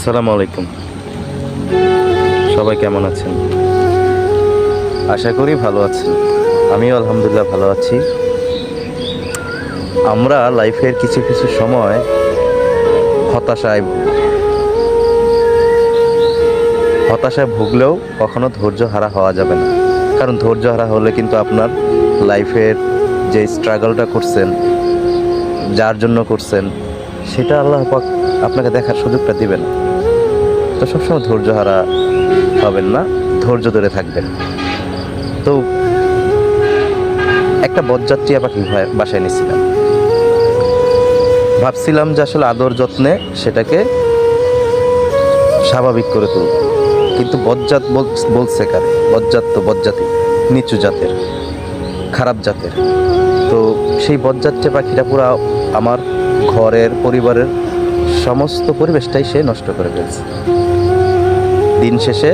আসসালামু আলাইকুম সবাই কেমন আছেন? আশা করি ভালো আছেন। আমিও আলহামদুলিল্লাহ ভালো আছি। আমরা লাইফের কিছু কিছু সময় হতাশায় হতাশায় ভুগলেও কখনো ধৈর্য হারা হওয়া যাবে না। কারণ ধৈর্য হারা হলে কিন্তু আপনার লাইফের যে স্ট্রাগলটা করছেন, যার জন্য করছেন, সেটা আল্লাহ আপনাকে দেখার সুযোগটা দিবে না তো সবসময় ধৈর্য হারা হবেন না, ধৈর্য ধরে থাকবেন। তো একটা বজ্জাত্রিয়া পাখি বাসায় নিয়েছিলাম? ভাবছিলাম যে আসলে আদর যত্নে সেটাকে স্বাভাবিক করে তুলব। কিন্তু বজ্জাত বল- বলছে কারে? বজ্জাত তো বজ্জাতি নিচু জাতের, খারাপ জাতের। তো সেই বজ্জাত্রিয়া পাখিটা পুরো আমার ঘরের, পরিবারের সমস্ত পরিবেশটাই সে নষ্ট করে ফেলছে। দিন শেষে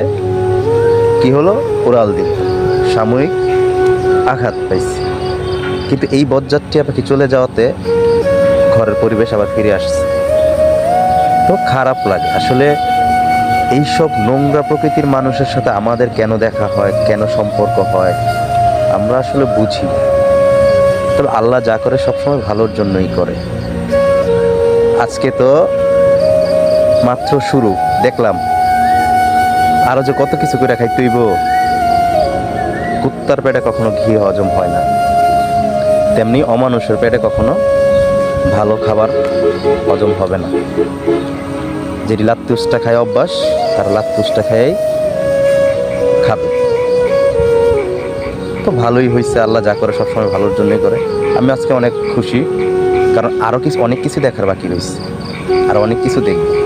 কি হলো? উড়াল দিল। সাময়িক আঘাত পাইছে। কিন্তু এই বজ্জাত্রিয়া পাখি চলে যাওয়াতে ঘরের পরিবেশ আবার ফিরে আসছে? তো খারাপ লাগে। আসলে এইসব নোংরা প্রকৃতির মানুষের সাথে আমাদের কেন দেখা হয়? কেন সম্পর্ক হয়? আমরা আসলে বুঝি তবে আল্লাহ যা করে সবসময় ভালোর জন্যই করে। আজকে তো মাত্র শুরু। দেখলাম আরও যে কত কিছু করে খাই তুইব কুত্তার পেটে কখনো ঘি হজম হয় না। তেমনি অমানুষের পেটে কখনো ভালো খাবার হজম হবে না। যেটি লাত্তুসটা খায় অভ্যাস, তার লাত্তুসটা খাইয়েই খাবে। তো ভালোই হয়েছে আল্লাহ যা করে সবসময় ভালোর জন্যই করে। আমি আজকে অনেক খুশি, কারণ আরও কিছু অনেক কিছু দেখার বাকি রয়েছে আর অনেক কিছু দেখব।